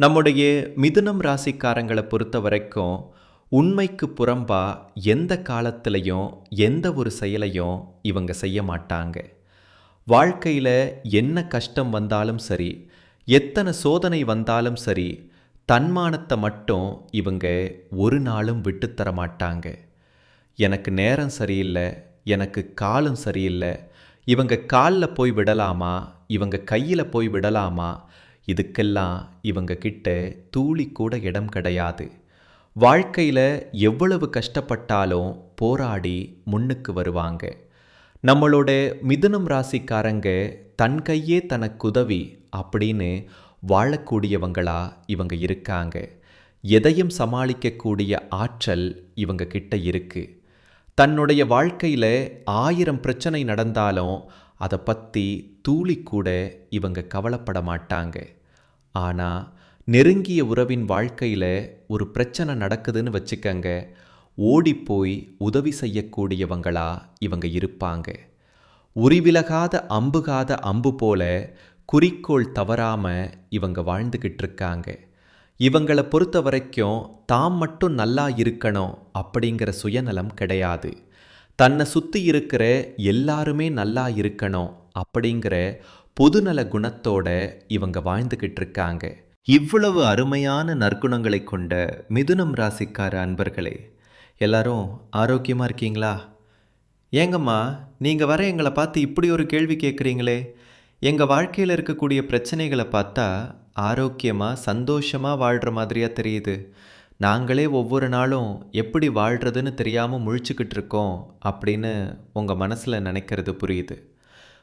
நம்முடைய மிதுனம் ராசிக்காரங்களை பொறுத்த வரைக்கும் உண்மைக்கு புறம்பா எந்த காலத்திலையும் எந்த ஒரு செயலையும் இவங்க செய்ய மாட்டாங்க. வாழ்க்கையில் என்ன கஷ்டம் வந்தாலும் சரி எத்தனை சோதனை வந்தாலும் சரி தன்மானத்தை மட்டும் இவங்க ஒரு நாளும் விட்டுத்தர மாட்டாங்க. எனக்கு நேரம் சரியில்லை எனக்கு காலம் சரியில்லை இவங்க காலில் போய் விடலாமா இவங்க கையில் போய் விடலாமா இதுக்கெல்லாம் இவங்க கிட்ட தூளி கூட இடம் கிடையாது. வாழ்க்கையில் எவ்வளவு கஷ்டப்பட்டாலும் போராடி முன்னுக்கு வருவாங்க. நம்மளோட மிதுனம் ராசிக்காரங்க தன் கையே தனக்கு உதவி அப்படின்னு வாழக்கூடியவங்களா இவங்க இருக்காங்க. எதையும் சமாளிக்கக்கூடிய ஆற்றல் இவங்க கிட்ட இருக்கு. தன்னுடைய வாழ்க்கையில் ஆயிரம் பிரச்சனை நடந்தாலும் அதை பற்றி தூளி கூட இவங்க கவலைப்பட மாட்டாங்க. ஆனால் நெருங்கிய உறவின் வாழ்க்கையில் ஒரு பிரச்சனை நடக்குதுன்னு வச்சுக்கங்க. ஓடிப்போய் உதவி செய்யக்கூடியவங்களா இவங்க இருப்பாங்க. உரிவிலகாத அம்புகாத அம்பு போல குறிக்கோள் தவறாமல் இவங்க வாழ்ந்துக்கிட்டு இருக்காங்க இவங்களை பொறுத்த வரைக்கும் தாம் மட்டும் நல்லா இருக்கணும் அப்படிங்கிற சுயநலம் கிடையாது. தன்னை சுற்றி இருக்கிற எல்லாருமே நல்லா இருக்கணும் அப்படிங்கிற பொதுநல குணத்தோட இவங்க வாழ்ந்துக்கிட்டு இருக்காங்க இவ்வளவு அருமையான நற்குணங்களை கொண்ட மிதுனம் ராசிக்கார அன்பர்களே எல்லாரும் ஆரோக்கியமாக இருக்கீங்களா? ஏங்கம்மா நீங்கள் வர எங்களை பார்த்து இப்படி ஒரு கேள்வி கேட்குறீங்களே. எங்கள் வாழ்க்கையில் இருக்கக்கூடிய பிரச்சனைகளை பார்த்தா ஆரோக்கியமாக சந்தோஷமாக வாழ்கிற மாதிரியாக தெரியுது. நாங்களே ஒவ்வொரு நாளும் எப்படி வாழ்கிறதுன்னு தெரியாமல் முழிச்சுக்கிட்டு இருக்கோம் அப்படின்னு உங்கள் மனசில் நினைக்கிறது புரியுது.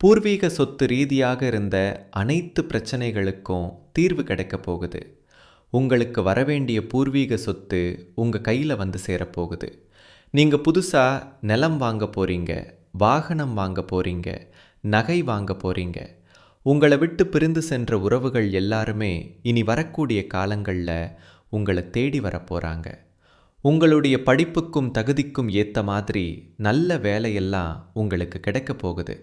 பூர்வீக சொத்து ரீதியாக இருந்த அனைத்து பிரச்சனைகளுக்கும் தீர்வு கிடைக்க போகுது. உங்களுக்கு வரவேண்டிய பூர்வீக சொத்து உங்கள் கையில் வந்து சேரப்போகுது நீங்கள் புதுசாக நிலம் வாங்க போகிறீங்க வாகனம் வாங்க போகிறீங்க நகை வாங்க போகிறீங்க உங்களை விட்டு பிரிந்து சென்ற உறவுகள் எல்லாருமே இனி வரக்கூடிய காலங்களில் உங்களை தேடி வரப்போகிறாங்க உங்களுடைய படிப்புக்கும் தகுதிக்கும் ஏற்ற மாதிரி நல்ல வேலையெல்லாம் உங்களுக்கு கிடைக்க போகுது.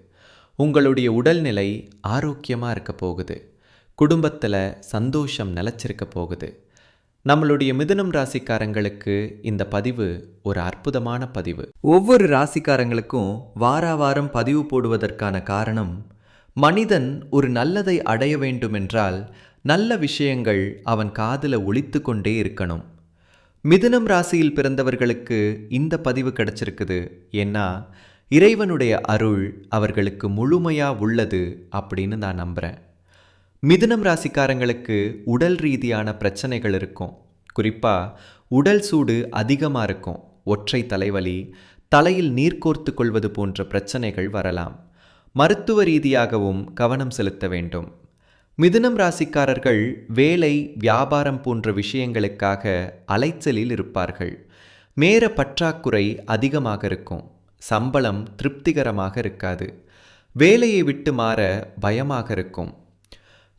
உங்களுடைய உடல்நிலை ஆரோக்கியமாக இருக்க போகுது. குடும்பத்தில் சந்தோஷம் நிலச்சிருக்க போகுது. நம்மளுடைய மிதுனம் ராசிக்காரங்களுக்கு இந்த பதிவு ஒரு அற்புதமான பதிவு. ஒவ்வொரு ராசிக்காரங்களுக்கும் வார வாரம் பதிவு போடுவதற்கான காரணம் மனிதன் ஒரு நல்லதை அடைய வேண்டுமென்றால் நல்ல விஷயங்கள் அவன் காதில் ஒழித்து கொண்டே இருக்கணும். மிதுனம் ராசியில் பிறந்தவர்களுக்கு இந்த பதிவு கிடைச்சிருக்குது. ஏன்னா இறைவனுடைய அருள் அவர்களுக்கு முழுமையாக உள்ளது அப்படின்னு நான் நம்புகிறேன் மிதுனம் ராசிக்காரங்களுக்கு உடல் ரீதியான பிரச்சனைகள் இருக்கும். குறிப்பாக உடல் சூடு அதிகமாக இருக்கும். ஒற்றை தலைவலி தலையில் நீர் கோர்த்து கொள்வது போன்ற பிரச்சனைகள் வரலாம். மருத்துவ ரீதியாகவும் கவனம் செலுத்த வேண்டும். மிதுனம் ராசிக்காரர்கள் வேலை வியாபாரம் போன்ற விஷயங்களுக்காக அலைச்சலில் இருப்பார்கள். மேற பற்றாக்குறை அதிகமாக இருக்கும். சம்பளம் திருப்திகரமாக இருக்காது. வேலையை விட்டு மாற பயமாக இருக்கும்.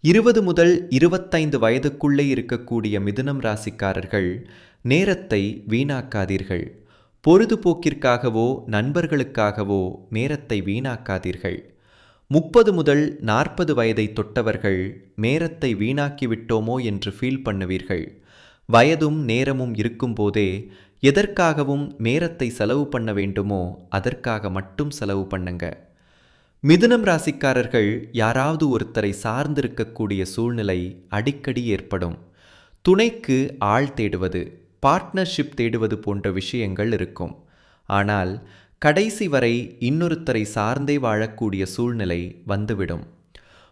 இருபது முதல் இருபத்தைந்து வயதுக்குள்ளே இருக்கக்கூடிய மிதுனம் ராசிக்காரர்கள் நேரத்தை வீணாக்காதீர்கள். பொழுதுபோக்கிற்காகவோ நண்பர்களுக்காகவோ நேரத்தை வீணாக்காதீர்கள். முப்பது முதல் நாற்பது வயதை தொட்டவர்கள் நேரத்தை வீணாக்கிவிட்டோமோ என்று ஃபீல் பண்ணுவீர்கள். வயதும் நேரமும் இருக்கும்போதே எதற்காகவும் நேரத்தை செலவு பண்ண வேண்டுமோ அதற்காக மட்டும் செலவு பண்ணுங்க. மிதுனம் ராசிக்காரர்கள் யாராவது ஒருத்தரை சார்ந்திருக்கக்கூடிய சூழ்நிலை அடிக்கடி ஏற்படும். துணைக்கு ஆள் தேடுவது பார்ட்னர்ஷிப் தேடுவது போன்ற விஷயங்கள் இருக்கும். ஆனால் கடைசி வரை இன்னொருத்தரை சார்ந்தே வாழக்கூடிய சூழ்நிலை வந்துவிடும்.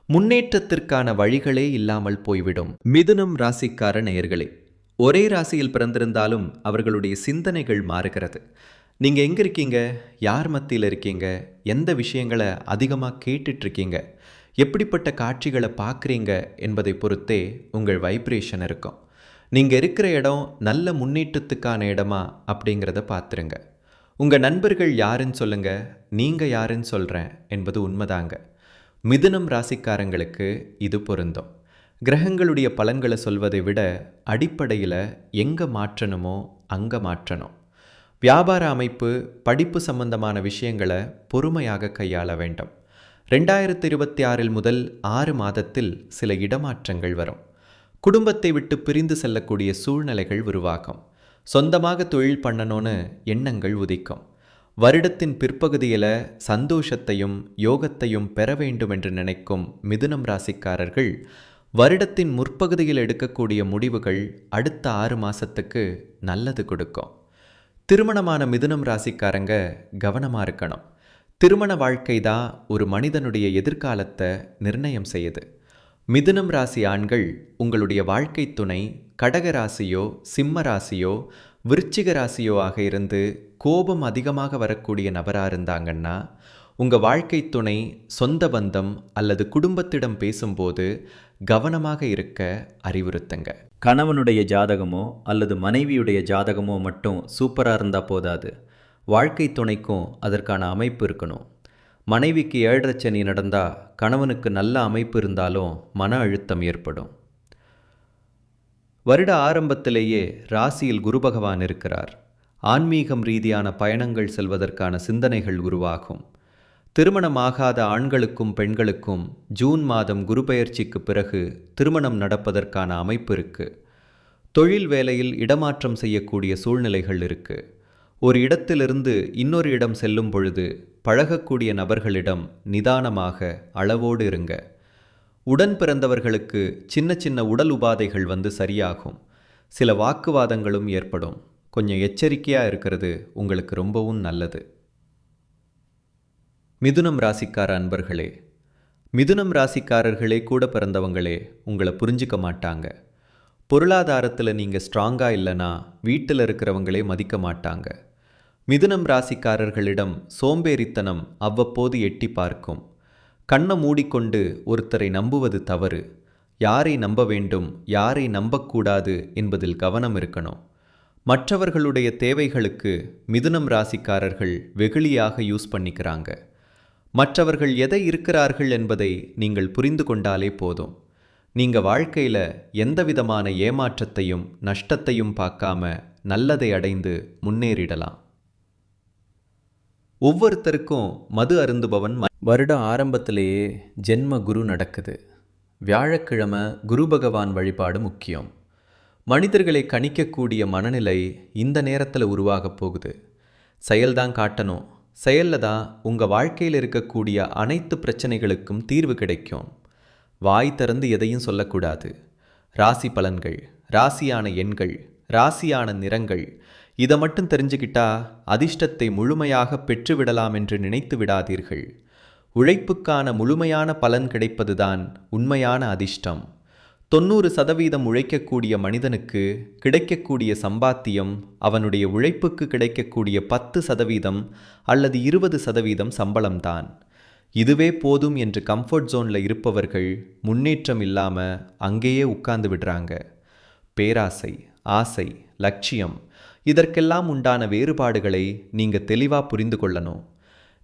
முன்னேற்றத்திற்கான வழிகளே இல்லாமல் போய்விடும். மிதுனம் ராசிக்கார நேயர்களே ஒரே ராசியில் பிறந்திருந்தாலும் அவர்களுடைய சிந்தனைகள் மாறுகிறது. நீங்கள் எங்கே இருக்கீங்க? யார் மத்தியில் இருக்கீங்க? எந்த விஷயங்களை அதிகமாக கேட்டுட்ருக்கீங்க? எப்படிப்பட்ட காட்சிகளை பார்க்குறீங்க என்பதை பொறுத்தே உங்கள் வைப்ரேஷன் இருக்கும். நீங்கள் இருக்கிற இடம் நல்ல முன்னேற்றத்துக்கான இடமா அப்படிங்கிறத பார்த்துருங்க. உங்கள் நண்பர்கள் யாருன்னு சொல்லுங்கள் நீங்கள் யாருன்னு சொல்கிறேன் என்பது உண்மைதாங்க. மிதுனம் ராசிக்காரங்களுக்கு இது பொருந்தும். கிரகங்களுடைய பலன்களை சொல்வதை விட அடிப்படையில் எங்கே மாற்றணுமோ அங்கே மாற்றணும். வியாபார அமைப்பு படிப்பு சம்பந்தமான விஷயங்களை பொறுமையாக கையாள வேண்டும். ரெண்டாயிரத்தி இருபத்தி ஆறில் முதல் ஆறு மாதத்தில் சில இடமாற்றங்கள் வரும். குடும்பத்தை விட்டு பிரிந்து செல்லக்கூடிய சூழ்நிலைகள் உருவாகும். சொந்தமாக தொழில் பண்ணணும்னு எண்ணங்கள் உதிக்கும். வருடத்தின் பிற்பகுதியில் சந்தோஷத்தையும் யோகத்தையும் பெற வேண்டும் என்று நினைக்கும் மிதுனம் ராசிக்காரர்கள் வருடத்தின் முற்பகுதியில் எடுக்கக்கூடிய முடிவுகள் அடுத்த ஆறு மாதத்துக்கு நல்லது கொடுக்கும். திருமணமான மிதுனம் ராசிக்காரங்க கவனமாக இருக்கணும். திருமண வாழ்க்கை தான் ஒரு மனிதனுடைய எதிர்காலத்தை நிர்ணயம் செய்யுது. மிதுனம் ராசி ஆண்கள் உங்களுடைய வாழ்க்கை துணை கடக ராசியோ சிம்ம ராசியோ விருச்சிக ராசியோ ஆக இருந்து கோபம் அதிகமாக வரக்கூடிய நபராக இருந்தாங்கன்னா உங்கள் வாழ்க்கை துணை சொந்த பந்தம் அல்லது குடும்பத்திடம் பேசும்போது கவனமாக இருக்க அறிவுறுத்துங்க. கணவனுடைய ஜாதகமோ அல்லது மனைவியுடைய ஜாதகமோ மட்டும் சூப்பராக இருந்தால் போதாது. வாழ்க்கை துணைக்கும் அதற்கான அமைப்பு இருக்கணும். மனைவிக்கு ஏழரை சனி நடந்தால் கணவனுக்கு நல்ல அமைப்பு இருந்தாலும் மன அழுத்தம் ஏற்படும். வருட ஆரம்பத்திலேயே ராசியில் குரு பகவான் இருக்கிறார். ஆன்மீகம் ரீதியான பயணங்கள் செல்வதற்கான சிந்தனைகள் உருவாகும். திருமணமாகாத ஆண்களுக்கும் பெண்களுக்கும் ஜூன் மாதம் குரு பயிற்சிக்கு பிறகு திருமணம் நடப்பதற்கான அமைப்பு இருக்கு. தொழில் வேலையில் இடமாற்றம் செய்யக்கூடிய சூழ்நிலைகள் இருக்கு. ஒரு இடத்திலிருந்து இன்னொரு இடம் செல்லும் பொழுது பழகக்கூடிய நபர்களிடம் நிதானமாக அளவோடு இருங்க. உடன் பிறந்தவர்களுக்கு சின்ன சின்ன உடல் உபாதைகள் வந்து சரியாகும். சில வாக்குவாதங்களும் ஏற்படும். கொஞ்சம் எச்சரிக்கையாக இருக்கிறது உங்களுக்கு ரொம்பவும் நல்லது. மிதுனம் ராசிக்கார அன்பர்களே மிதுனம் ராசிக்காரர்களே கூட பிறந்தவங்களே உங்களை புரிஞ்சிக்க மாட்டாங்க. பொருளாதாரத்தில் நீங்கள் ஸ்ட்ராங்காக இல்லைன்னா வீட்டில் இருக்கிறவங்களே மதிக்க மாட்டாங்க. மிதுனம் ராசிக்காரர்களிடம் சோம்பேறித்தனம் அவ்வப்போது எட்டி பார்க்கும். கண்ணை மூடிக்கொண்டு ஒருத்தரை நம்புவது தவறு. யாரை நம்ப வேண்டும் யாரை நம்பக்கூடாது என்பதில் கவனம் இருக்கணும். மற்றவர்களுடைய தேவைகளுக்கு மிதுனம் ராசிக்காரர்கள் வெகுளியாக யூஸ் பண்ணிக்கிறாங்க. மற்றவர்கள் எதை இருக்கிறார்கள் என்பதை நீங்கள் புரிந்து கொண்டாலே போதும். நீங்க வாழ்க்கையில எந்த விதமான ஏமாற்றத்தையும் நஷ்டத்தையும் பார்க்காம நல்லதை அடைந்து முன்னேறிடலாம். ஒவ்வொருத்தருக்கும் மது அருந்துபவன் வருட ஆரம்பத்திலேயே ஜென்ம குரு நடக்குது. வியாழக்கிழமை குரு பகவான் வழிபாடு முக்கியம். மனிதர்களை கணிக்கக்கூடிய மனநிலை இந்த நேரத்தில் உருவாகப் போகுது. செயல்தான் காட்டணும். செயலில் தான் உங்கள் வாழ்க்கையில் இருக்கக்கூடிய அனைத்து பிரச்சனைகளுக்கும் தீர்வு கிடைக்கும். வாய் திறந்து எதையும் சொல்லக்கூடாது. ராசி பலன்கள் ராசியான எண்கள் ராசியான நிறங்கள் இதை மட்டும் தெரிஞ்சுக்கிட்டா அதிர்ஷ்டத்தை முழுமையாக பெற்றுவிடலாம் என்று நினைத்து விடாதீர்கள். உழைப்புக்கான முழுமையான பலன் கிடைப்பதுதான் உண்மையான அதிர்ஷ்டம். தொண்ணூறு சதவீதம் உழைக்கக்கூடிய மனிதனுக்கு கிடைக்கக்கூடிய சம்பாத்தியம் அவனுடைய உழைப்புக்கு கிடைக்கக்கூடிய பத்து சதவீதம் அல்லது இருபது சதவீதம் சம்பளம்தான். இதுவே போதும் என்று கம்ஃபர்ட் ஜோனில் இருப்பவர்கள் முன்னேற்றம் இல்லாமல் அங்கேயே உட்கார்ந்து விடுறாங்க. பேராசை ஆசை லட்சியம் இதற்கெல்லாம் உண்டான வேறுபாடுகளை நீங்கள் தெளிவாக புரிந்து கொள்ளணும்.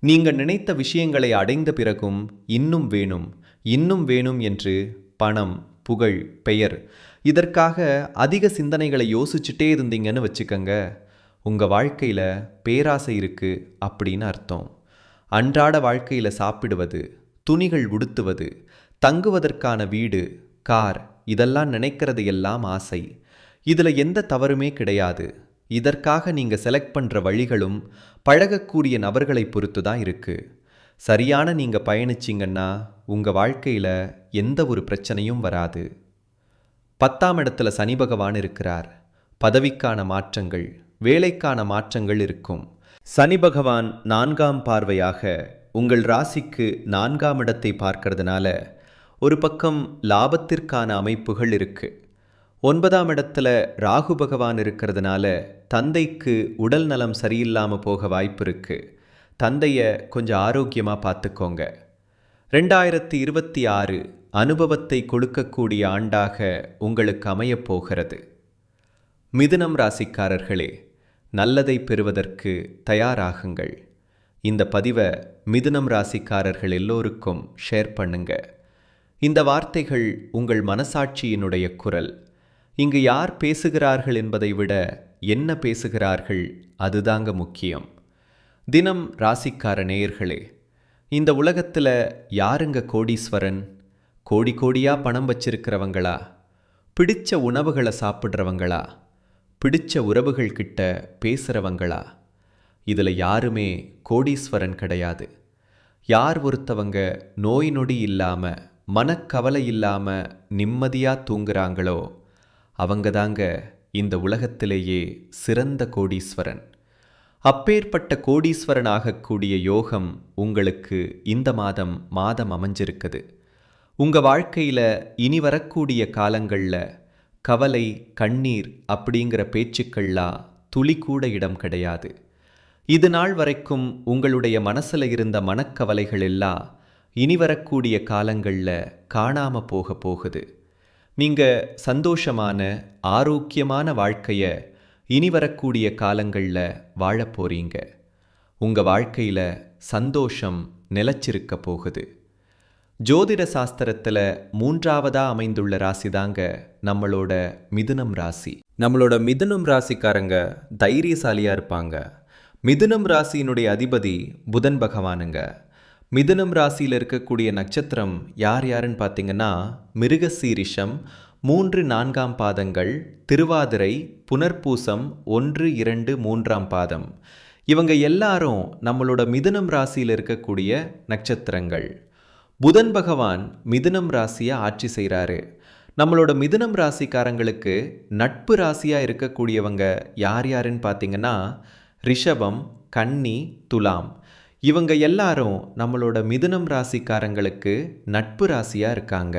நீங்கள் நினைத்த விஷயங்களை அடைந்த பிறகும் இன்னும் வேணும் இன்னும் வேணும் என்று பணம் புகழ் பெயர். இதற்காக அதிக சிந்தனைகளை யோசிச்சுட்டே இருந்தீங்கன்னு வச்சுக்கங்க. உங்கள் வாழ்க்கையில் பேராசை இருக்கு அப்படின்னு அர்த்தம். அன்றாட வாழ்க்கையில் சாப்பிடுவது துணிகள் உடுத்துவது தங்குவதற்கான வீடு கார் இதெல்லாம் நினைக்கிறது எல்லாம் ஆசை. இதில் எந்த தவறுமே கிடையாது. இதற்காக நீங்கள் செலக்ட் பண்ணுற வழிகளும் பழகக்கூடிய நபர்களை பொறுத்து தான் இருக்குது சரியான நீங்க பயணிச்சீங்கன்னா உங்க வாழ்க்கையில எந்த ஒரு பிரச்சனையும் வராது. பத்தாம் இடத்துல சனி பகவான் இருக்கிறார். பதவிக்கான மாற்றங்கள் வேலைக்கான மாற்றங்கள் இருக்கும். சனி பகவான் நான்காம் பார்வையாக உங்கள் ராசிக்கு நான்காம் இடத்தை பார்க்கறதுனால ஒரு பக்கம் லாபத்திற்கான அமைப்புகள் இருக்கு. ஒன்பதாம் இடத்துல ராகு பகவான் இருக்கிறதுனால தந்தைக்கு உடல் நலம் சரியில்லாமல் போக வாய்ப்பு இருக்கு. தந்தையை கொஞ்சம் ஆரோக்கியமாக பார்த்துக்கோங்க. ரெண்டாயிரத்தி இருபத்தி ஆறு அனுபவத்தை கொடுக்கக்கூடிய ஆண்டாக உங்களுக்கு அமையப் போகிறது. மிதுனம் ராசிக்காரர்களே நல்லதை பெறுவதற்கு தயாராகுங்கள். இந்த பதிவை மிதுனம் ராசிக்காரர்கள் எல்லோருக்கும் ஷேர் பண்ணுங்க. இந்த வார்த்தைகள் உங்கள் மனசாட்சியினுடைய குரல். இங்கு யார் பேசுகிறார்கள் என்பதை விட என்ன பேசுகிறார்கள் அதுதாங்க முக்கியம். தினம் ராசிக்கார நேயர்களே இந்த உலகத்தில் யாருங்க கோடீஸ்வரன்? கோடி கோடியா பணம் வச்சிருக்கிறவங்களா? பிடிச்ச உணவுகளை சாப்பிட்றவங்களா? பிடிச்ச உறவுகள் கிட்ட பேசுகிறவங்களா இதில் யாருமே கோடீஸ்வரன் கிடையாது. யார் ஒருத்தவங்க நோய் நொடி இல்லாமல் மனக்கவலை இல்லாமல் நிம்மதியாக தூங்குறாங்களோ அவங்க தாங்க இந்த உலகத்திலேயே சிறந்த கோடீஸ்வரன். அப்பேற்பட்ட கோடீஸ்வரன் ஆகக்கூடிய யோகம் உங்களுக்கு இந்த மாதம் மாதம் அமைஞ்சிருக்குது. உங்கள் வாழ்க்கையில் இனி வரக்கூடிய காலங்களில் கவலை கண்ணீர் அப்படிங்கிற பேச்சுக்கள்லாம் துளி கூட இடம் கிடையாது. இது நாள் வரைக்கும் உங்களுடைய மனசில் இருந்த மனக்கவலைகள் எல்லாம் இனி வரக்கூடிய காலங்களில் காணாம போக போகுது. நீங்கள் சந்தோஷமான ஆரோக்கியமான வாழ்க்கையை இனி வரக்கூடிய காலங்களில் வாழப் போறீங்க. உங்கள் வாழ்க்கையில் சந்தோஷம் நிலச்சிருக்க போகுது. ஜோதிட சாஸ்திரத்தில் மூன்றாவதா அமைந்துள்ள ராசி தாங்க நம்மளோட மிதுனம் ராசி. நம்மளோட மிதுனம் ராசிக்காரங்க தைரியசாலியாக இருப்பாங்க. மிதுனம் ராசியினுடைய அதிபதி புதன் பகவானுங்க. மிதுனம் ராசியில் இருக்கக்கூடிய நட்சத்திரம் யார் யாருன்னு பார்த்தீங்கன்னா மிருகசீரிஷம் மூன்று நான்காம் பாதங்கள் திருவாதிரை புனர்பூசம் ஒன்று இரண்டு மூன்றாம் பாதம். இவங்க எல்லாரும் நம்மளோட மிதுனம் ராசியில் இருக்கக்கூடிய நட்சத்திரங்கள். புதன் பகவான் மிதுனம் ராசியை ஆட்சி செய்கிறாரு நம்மளோட மிதுனம் ராசிக்காரங்களுக்கு நட்பு ராசியாக இருக்கக்கூடியவங்க யார் யாருன்னு பார்த்தீங்கன்னா ரிஷபம் கன்னி துலாம். இவங்க எல்லாரும் நம்மளோட மிதுனம் ராசிக்காரங்களுக்கு நட்பு ராசியாக இருக்காங்க.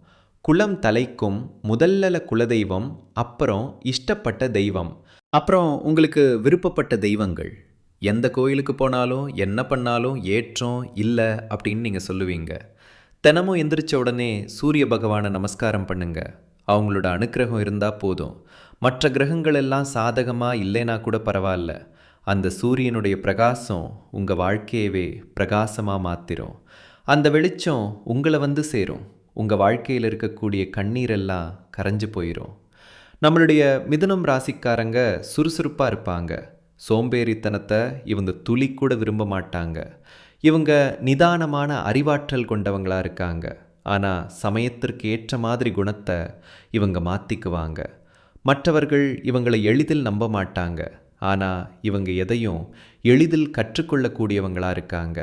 குலம் தலைக்கும் முதல்ல குலதெய்வம் அப்புறம் இஷ்டப்பட்ட தெய்வம். அப்புறம் உங்களுக்கு விருப்பப்பட்ட தெய்வங்கள். எந்த கோயிலுக்கு போனாலும் என்ன பண்ணாலும் ஏற்றம் இல்லை அப்படின்னு நீங்கள் சொல்லுவீங்க. தினமும் எந்திரிச்ச உடனே சூரிய பகவானை நமஸ்காரம் பண்ணுங்க. அவங்களோட அனுக்கிரகம் இருந்தால் போதும். மற்ற கிரகங்கள் எல்லாம் சாதகமாக இல்லைனா கூட பரவாயில்ல. அந்த சூரியனுடைய பிரகாசம் உங்கள் வாழ்க்கையவே பிரகாசமாக மாற்றிரும் அந்த வெளிச்சம் உங்களை வந்து சேரும். உங்கள் வாழ்க்கையில் இருக்கக்கூடிய கண்ணீரெல்லாம் கரைஞ்சு போயிடும் நம்மளுடைய மிதுனம் ராசிக்காரங்க சுறுசுறுப்பாக இருப்பாங்க. சோம்பேறித்தனத்தை இவங்க துளி கூட விரும்ப மாட்டாங்க. இவங்க நிதானமான அறிவாற்றல் கொண்டவங்களாக இருக்காங்க. ஆனால் சமயத்திற்கு ஏற்ற மாதிரி குணத்தை இவங்க மாற்றிக்குவாங்க மற்றவர்கள் இவங்களை எளிதில் நம்ப மாட்டாங்க. ஆனால் இவங்க எதையும் எளிதில் கற்றுக்கொள்ளக்கூடியவங்களாக இருக்காங்க.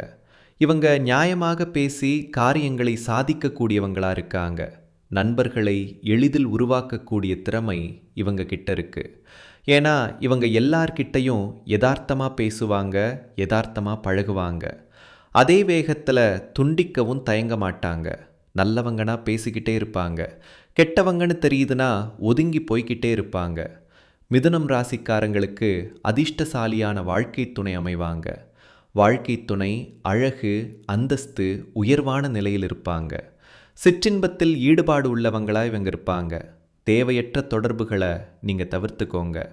இவங்க நியாயமாக பேசி காரியங்களை சாதிக்கக்கூடியவங்களா இருக்காங்க. நண்பர்களை எளிதில் உருவாக்கக்கூடிய திறமை இவங்க கிட்ட இருக்கு. ஏன்னா இவங்க எல்லார்கிட்டையும் யதார்த்தமாக பேசுவாங்க யதார்த்தமாக பழகுவாங்க. அதே வேகத்தில் துண்டிக்கவும் தயங்க மாட்டாங்க. நல்லவங்கன்னா பேசிக்கிட்டே இருப்பாங்க. கெட்டவங்கன்னு தெரியுதுன்னா ஒதுங்கி போய்கிட்டே இருப்பாங்க. மிதுனம் ராசிக்காரங்களுக்கு அதிர்ஷ்டசாலியான வாழ்க்கை துணை அமைவாங்க. வாழ்க்கை துணை அழகு அந்தஸ்து உயர்வான நிலையில் இருப்பாங்க. சிற்றின்பத்தில் ஈடுபாடு உள்ளவங்களா இவங்க இருப்பாங்க. தேவையற்ற தொடர்புகளை நீங்கள் தவிர்த்துக்கோங்க.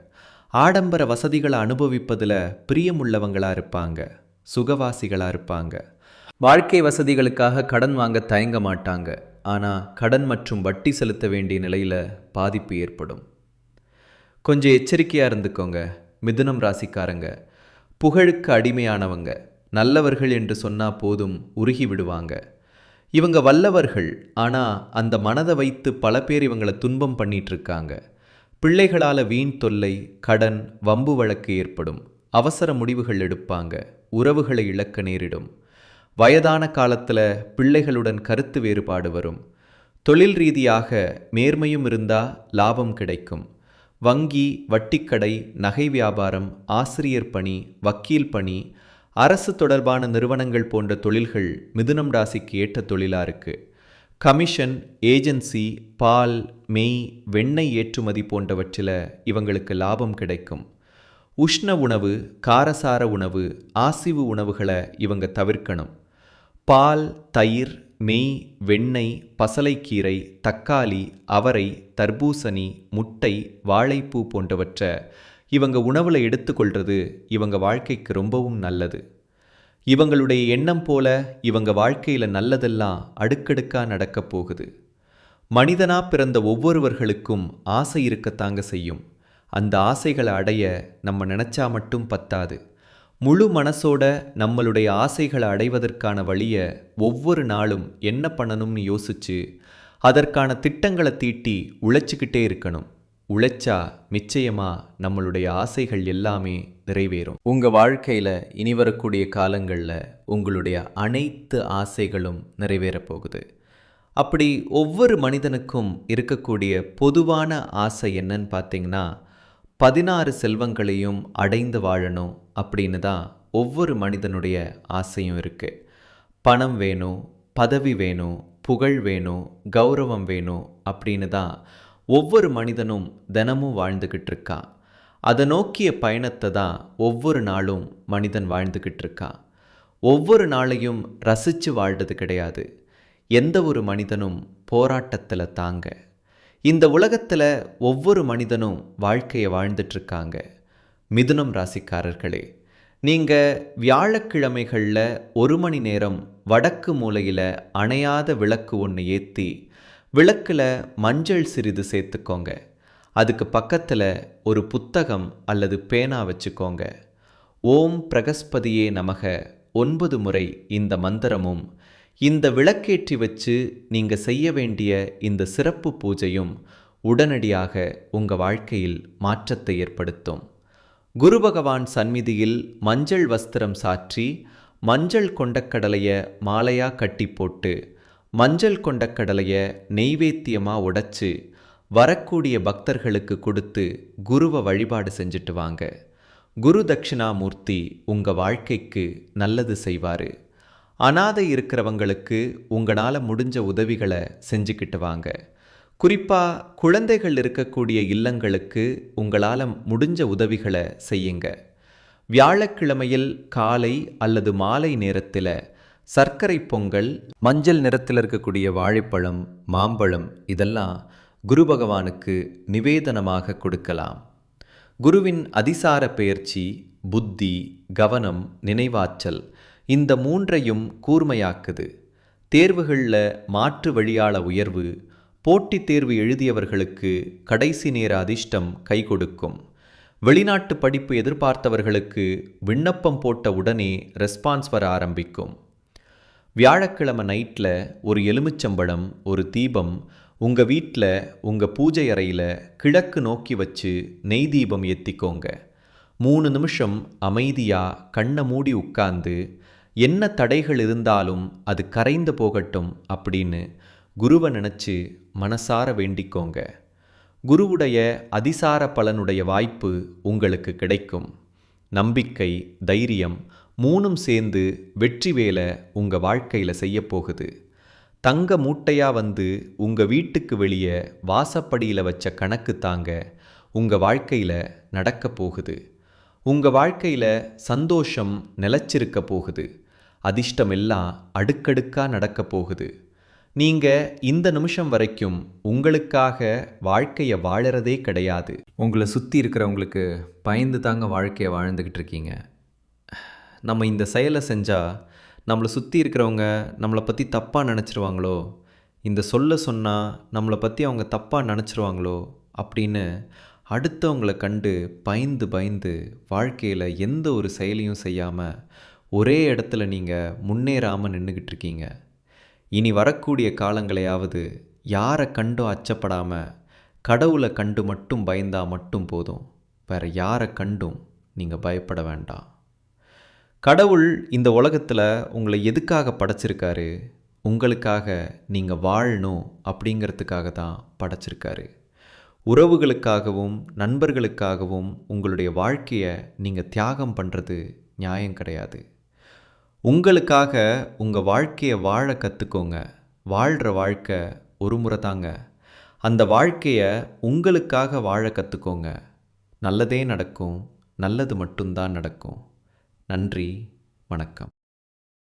ஆடம்பர வசதிகளை அனுபவிப்பதில் பிரியமுள்ளவங்களா இருப்பாங்க. சுகவாசிகளாக இருப்பாங்க. வாழ்க்கை வசதிகளுக்காக கடன் வாங்க தயங்க மாட்டாங்க. ஆனால் கடன் மற்றும் வட்டி செலுத்த வேண்டிய நிலையில் பாதிப்பு ஏற்படும். கொஞ்சம் எச்சரிக்கையாக இருந்துக்கோங்க. மிதுனம் ராசிக்காரங்க. புகழுக்கு அடிமையானவங்க நல்லவர்கள் என்று சொன்னால் போதும் உருகி விடுவாங்க. இவங்க வல்லவர்கள் ஆனால் அந்த மனதை வைத்து பல பேர் இவங்களை துன்பம் பண்ணிட்டு இருக்காங்க பிள்ளைகளால் வீண் தொல்லை கடன் வம்பு வழக்கு ஏற்படும். அவசர முடிவுகள் எடுப்பாங்க உறவுகளை இழக்க நேரிடும். வயதான காலத்தில் பிள்ளைகளுடன் கருத்து வேறுபாடு வரும். தொழில் ரீதியாக நேர்மையும் இருந்தால் லாபம் கிடைக்கும். வங்கி வட்டிக்கடை நகை வியாபாரம் ஆசிரியர் பணி வக்கீல் பணி அரசு தொடர்பான நிறுவனங்கள் போன்ற தொழில்கள் மிதுனம் ராசிக்கு ஏற்ற தொழிலாக இருக்குது கமிஷன் ஏஜென்சி பால் மெய் வெண்ணெய் ஏற்றுமதி போன்றவற்றில் இவங்களுக்கு லாபம் கிடைக்கும். உஷ்ண உணவு காரசார உணவு ஆசிவு உணவுகளை இவங்க தவிர்க்கணும். பால் தயிர் நெய் வெண்ணெய் பசலைக்கீரை தக்காளி அவரை தர்பூசணி முட்டை வாழைப்பூ போன்றவற்றை இவங்க உணவில் எடுத்துக்கொள்வது இவங்க வாழ்க்கைக்கு ரொம்பவும் நல்லது. இவங்களுடைய எண்ணம் போல இவங்க வாழ்க்கையில் நல்லதெல்லாம் அடுக்கடுக்காக நடக்கப் போகுது. மனிதனா பிறந்த ஒவ்வொருவர்களுக்கும் ஆசை இருக்கத்தாங்க செய்யும். அந்த ஆசைகளை அடைய நம்ம நினச்சா மட்டும் பத்தாது. முழு மனசோட நம்மளுடைய ஆசைகளை அடைவதற்கான வழியை ஒவ்வொரு நாளும் என்ன பண்ணணும்னு யோசிச்சு அதற்கான திட்டங்களை தீட்டி உழைச்சிக்கிட்டே இருக்கணும். உழைச்சா நிச்சயமா நம்மளுடைய ஆசைகள் எல்லாமே நிறைவேறும். உங்க வாழ்க்கையில இனி வரக்கூடிய காலங்களில் உங்களுடைய அனைத்து ஆசைகளும் நிறைவேறப் போகுது. அப்படி ஒவ்வொரு மனிதனுக்கும் இருக்கக்கூடிய பொதுவான ஆசை என்னன்னு பார்த்தீங்கன்னா பதினாறு செல்வங்களையும் அடைந்து வாழணும் அப்படின்னு தான் ஒவ்வொரு மனிதனுடைய ஆசையும் இருக்குது பணம் வேணும் பதவி வேணும் புகழ் வேணும் கௌரவம் வேணும் அப்படின்னு தான் ஒவ்வொரு மனிதனும் தினமும் வாழ்ந்துக்கிட்டு இருக்கான் அதை நோக்கிய பயணத்தை தான் ஒவ்வொரு நாளும் மனிதன் வாழ்ந்துக்கிட்டு இருக்கான் ஒவ்வொரு நாளையும் ரசித்து வாழ்றது கிடையாது. எந்த ஒரு மனிதனும் போராட்டத்தில் தாங்க. இந்த உலகத்தில் ஒவ்வொரு மனிதனும் வாழ்க்கையை வாழ்ந்துட்டுருக்காங்க மிதுனம் ராசிக்காரர்களே நீங்கள் வியாழக்கிழமைகளில் ஒரு மணி நேரம் வடக்கு மூலையில் அணையாத விளக்கு ஒன்று ஏற்றி விளக்கில் மஞ்சள் சிறிது சேர்த்துக்கோங்க. அதுக்கு பக்கத்தில் ஒரு புத்தகம் அல்லது பேனா வச்சுக்கோங்க. ஓம் பிரகஸ்பதியே நமக. ஒன்பது முறை இந்த மந்திரமும் இந்த விளக்கேற்றி வச்சு நீங்கள் செய்ய வேண்டிய இந்த சிறப்பு பூஜையும் உடனடியாக உங்கள் வாழ்க்கையில் மாற்றத்தை ஏற்படுத்தும். குரு பகவான் சந்நிதியில் மஞ்சள் வஸ்திரம் சாற்றி மஞ்சள் கொண்டக்கடலையை மாலையாக கட்டி போட்டு மஞ்சள் கொண்டக்கடலையை நெய்வேத்தியமாக உடைச்சு வரக்கூடிய பக்தர்களுக்கு கொடுத்து குருவை வழிபாடு செஞ்சுட்டு வாங்க. குரு தட்சிணாமூர்த்தி உங்கள் வாழ்க்கைக்கு நல்லது செய்வார். அனாதை இருக்கிறவங்களுக்கு உங்களால் முடிஞ்ச உதவிகளை செஞ்சுக்கிட்டு வாங்க. குறிப்பாக குழந்தைகள் இருக்கக்கூடிய இல்லங்களுக்கு உங்களால் முடிஞ்ச உதவிகளை செய்யுங்க. வியாழக்கிழமையில் காலை அல்லது மாலை நேரத்தில் சர்க்கரை பொங்கல் மஞ்சள் நிறத்தில் இருக்கக்கூடிய வாழைப்பழம் மாம்பழம் இதெல்லாம் குரு பகவானுக்கு நிவேதனமாக கொடுக்கலாம். குருவின் அதிசார பெயர்ச்சி புத்தி கவனம் நினைவாற்றல் இந்த மூன்றையும் கூர்மையாக்குது. தேர்வுகளில் மாற்று வழியாள உயர்வு போட்டித் தேர்வு எழுதியவர்களுக்கு கடைசி நேர அதிர்ஷ்டம் கை கொடுக்கும். வெளிநாட்டு படிப்பு எதிர்பார்த்தவர்களுக்கு விண்ணப்பம் போட்ட உடனே ரெஸ்பான்ஸ் வர ஆரம்பிக்கும். வியாழக்கிழமை நைட்டில் ஒரு எலுமிச்சம்பழம் ஒரு தீபம் உங்கள் வீட்டில் உங்கள் பூஜை அறையில் கிழக்கு நோக்கி வச்சு நெய் தீபம் ஏற்றிக்கோங்க மூணு நிமிஷம் அமைதியாக கண்ணை மூடி உட்கார்ந்து என்ன தடைகள் இருந்தாலும் அது கரைந்து போகட்டும் அப்படின்னு குருவை நினச்சி மனசார வேண்டிக்கோங்க. குருவுடைய அதிசார பலனுடைய வாய்ப்பு உங்களுக்கு கிடைக்கும். நம்பிக்கை தைரியம் மூணும் சேர்ந்து வெற்றி வேலை உங்கள் வாழ்க்கையில் செய்யப்போகுது தங்க மூட்டையாக வந்து உங்கள் வீட்டுக்கு வெளியே வாசப்படியில் வச்ச கணக்கு தாங்க உங்கள் வாழ்க்கையில் நடக்கப் போகுது. உங்கள் வாழ்க்கையில் சந்தோஷம் நிலச்சிருக்க போகுது. அதிர்ஷ்டம் எல்லாம் அடுக்கடுக்காக நடக்கப் போகுது. நீங்கள் இந்த நிமிஷம் வரைக்கும் உங்களுக்காக வாழ்க்கையை வாழறதே கிடையாது. உங்களை சுற்றி இருக்கிறவங்களுக்கு பயந்து தாங்க வாழ்க்கையை வாழ்ந்துக்கிட்டு இருக்கீங்க. நம்ம இந்த செயலை செஞ்சால் நம்மளை சுற்றி இருக்கிறவங்க நம்மளை பற்றி தப்பாக நினச்சிருவாங்களோ? இந்த சொல்ல சொன்னால் நம்மளை பற்றி அவங்க தப்பாக நினச்சிருவாங்களோ? அப்படின்னு அடுத்தவங்களை கண்டு பயந்து பயந்து வாழ்க்கையில் எந்த ஒரு செயலையும் செய்யாமல் ஒரே இடத்துல நீங்கள் முன்னேறாமல் நின்றுக்கிட்டு இருக்கீங்க இனி வரக்கூடிய காலங்களையாவது யாரை கண்டும் அச்சப்படாமல் கடவுளை கண்டு மட்டும் பயந்தா மட்டும் போதும். வேறு யாரை கண்டும் நீங்கள் பயப்பட வேண்டாம் கடவுள் இந்த உலகத்தில் உங்களை எதுக்காக படைச்சிருக்காரு? உங்களுக்காக நீங்கள் வாழணும் அப்படிங்கிறதுக்காக தான் படைச்சிருக்காரு. உறவுகளுக்காகவும் நண்பர்களுக்காகவும் உங்களுடைய வாழ்க்கையை நீங்கள் தியாகம் பண்ணுறது நியாயம் கிடையாது. உங்களுக்காக உங்கள் வாழ்க்கையை வாழ கற்றுக்கோங்க வாழ்கிற வாழ்க்கை ஒரு முறை தாங்க. அந்த வாழ்க்கையை உங்களுக்காக வாழ கற்றுக்கோங்க நல்லதே நடக்கும். நல்லது மட்டும்தான் நடக்கும். நன்றி. வணக்கம்.